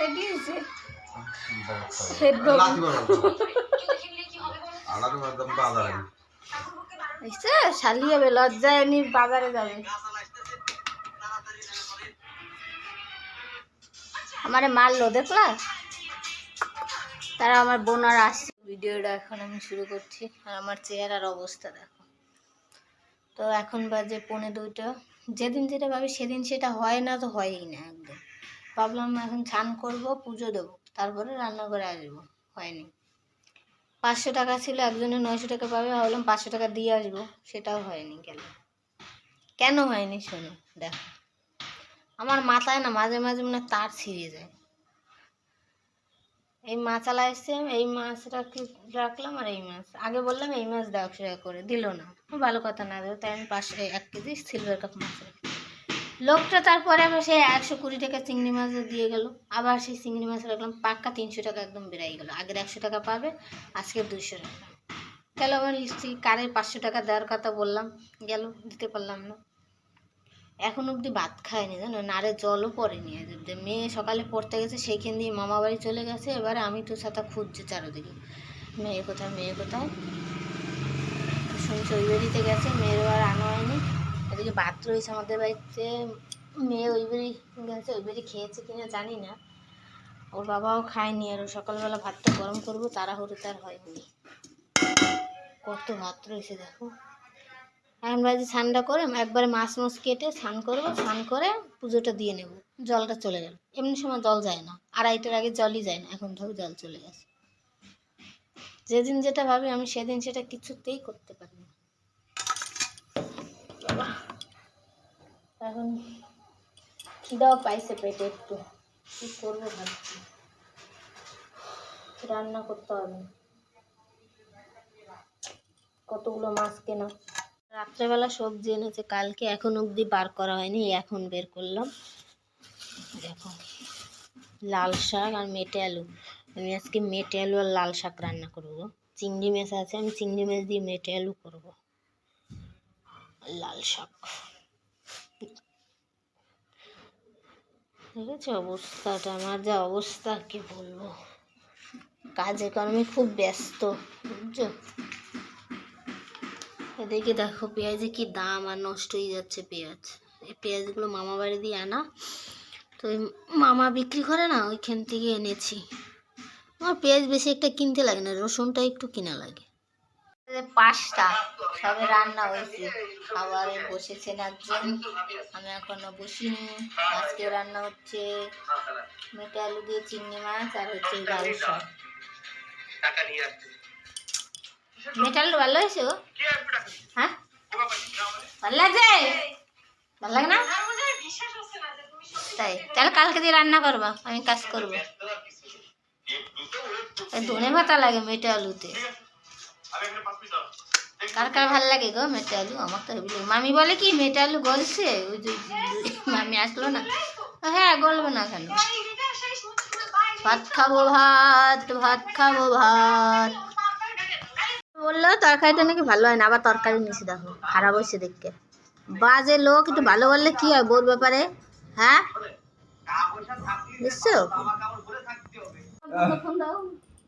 Ready হয়েছে। শালি হবে লজ্জায় এমনি বাজারে যাবে। আমারে মারলো দেখলা? তারা আমার বোনার আসছে। ভিডিওটা এখন আমি শুরু করছি। আর আমার চেহারার অবস্থা দেখো। তো এখন বাজে পৌনে দুইটা। যেদিন যেটা ভাবি সেদিন সেটা হয় না তো হয়ই না একদম। ভাবলাম এখন স্নান করব, পুজো দেবো। তারপরে রান্না করে আসব, হয়নি। পাঁচশো টাকা ছিল, একজনে নয়শো টাকা পাবে, ভাবলাম পাঁচশো টাকা দিয়ে আসব, সেটাও হয়নি গেল কেন হয়নি শোনো, দেখো। আমার মাথায় না মাঝে মাঝে মনে তার ছিঁড়ে যায়। এই মাছালা এসছে, এই মাছ রাখি, রাখলাম আর এই মাছ। আগে বললাম এই মাছ দাও করে, দিল না। ভালো কথা না দেবো তাই আমি পাঁচশো, এক কেজি সিলভার কাপ মাছ রাখি। লোকটা তারপরে আবার সেই একশো কুড়ি টাকা চিংড়ি মাছ দিয়ে গেল। আবার সেই চিংড়ি মাছ রাখলাম, পাক্কা তিনশো টাকা একদম বেড়াই গেল। আগের একশো টাকা পাবে, আজকে দুশো টাকা। গেল আমার কারের পাঁচশো টাকা দেওয়ার কথা বললাম, গেল, দিতে পারলাম না। এখন অবধি ভাত খায়নি জানো নারে জলও পড়েনি। মেয়ে সকালে পড়তে গেছে, সেইখান দিয়ে মামা বাড়ি চলে গেছে, এবারে আমি তো সাথে খুঁজছি চারোদিকে। মেয়ে কোথায় মেয়ে কোথায়? শুনছি ওই বাড়িতে গেছে, মেয়ের এবার আনা হয়নি। এদিকে ভাত রয়েছে আমাদের বাড়িতে, মেয়ে ওই বাড়ি গেছে, ওই বাড়ি খেয়েছে কিনা জানি না। ওর বাবাও খায়নি আর সকালবেলা ভাতটা গরম করব, তাড়াহুড়ো তার হয়নি। কত ভাত রয়েছে দেখো। এখন বাজে স্নানটা করে, একবারে মাছ মাছ কেটে স্নান করব, স্নান করে পুজোটা দিয়ে নেব। জলটা চলে গেল। এমনি সময় জল যায় না। আড়াইটার আগে জলই যায় না। এখন ধরো জল চলে গেছে। যেদিন যেটা ভাবি, আমি সেদিন সেটা কিছুতেই করতে পারি না। এখন খিদাও পাইছে পেটে একটু। কি করব ভাবছি। রান্না করতে হবে। কতগুলো মাছ কেনা? রাত্রেবেলা সবজি এনেছে, কালকে এখন অবধি বার করা হয়নি, এখন বের করলাম। দেখো, লাল শাক আর মেটে আলু। আমি আজকে মেটে আলু আর লাল শাক রান্না করব। চিংড়ি মাছ আছে, আমি চিংড়ি মাছ দিয়ে মেটে আলু করব। লাল শাক। ঠিক আছে অবস্থাটা? আমার যা অবস্থা, কি বলব? কাজে কর্মে খুব ব্যস্ত, বুঝছ? এদিকে দেখো পেঁয়াজে কি দাম আর নষ্ট হয়ে যাচ্ছে পেঁয়াজ। এই পেঁয়াজগুলো মামা বাড়ি দিয়ে আনা। তো মামা বিক্রি করে না, ওইখান থেকে এনেছি। আমার পেঁয়াজ বেশি একটা কিনতে লাগে না, রসুনটা একটু কিনা লাগে। পাঁচটা, সবে রান্না হয়েছে। খাবারে বসেছেন একজন, আমি এখনও বসিনি। আজকে রান্না হচ্ছে মেটে আলু দিয়ে চিংড়ি মাছ আর হচ্ছে শাক। মেটে আলু ভালো হয়েছে গো? হ্যাঁ? ভালো লাগছে? ভালো লাগে না? তাই, তাহলে কালকে দিয়ে রান্না করবা, আমি কাজ করব। ধনে ভাতা লাগে মেটে আলুতে। কার কার ভালো লাগে গো মেটে আলু আমার তো হেবি মামি বলে কি মেটে আলু গলছে? ওই যে মামি আসলো না। হ্যাঁ গলবে না কেন? ভাত খাব ভাত ভাত খাব ভাত। বলল তরকারিটা নাকি ভালো হয় না আবার তরকারি নিচে দেখো খারাপ হয়েছে দেখতে। বাজে লোক একটু ভালো বললে কি হয় বোর ব্যাপারে? হ্যাঁ? বুঝছ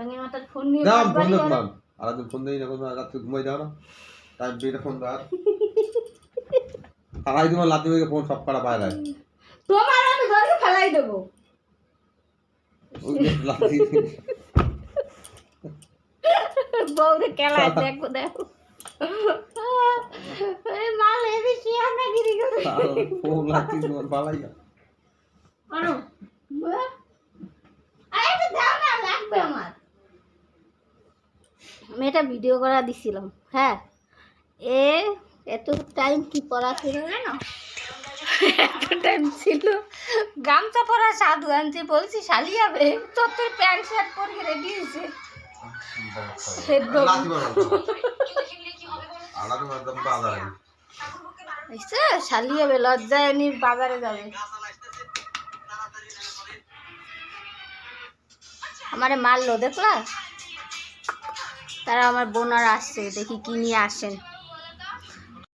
না মাথার ফোন নিয়ে দাও ফোন দাও আর তুমি ফোন দেই না কোনো রাত্রে ঘুমাই যাও না। টাইম পেয়ে ফোন দাও তারাই তোমার লাতি হয়ে ফোন সব কাটা পায় দেয় তোমার আমি ঘরে ফেলাই দেবো। বউরে খেলায় দেখো দেখো। মাল হেবি শিয়ানা গিরি করে ফোন লাতি তোমার পালাই না আরে দাও না লাগবে আমার। আমি এটা ভিডিও করা দিছিলাম হ্যাঁ? এ এত টাইম কি পড়া ছিল জানো? এত টাইম ছিল। গামছা পরা সাধু আনছে বলছি শালি যাবে তোর তোর প্যান্ট শার্ট পরে রেডি হয়েছে শালি যাবে লজ্জায় নি বাজারে যাবে। আমারে মারলো দেখলা? তারা আমার বোনার আসছে দেখি কি নিয়ে আসেন।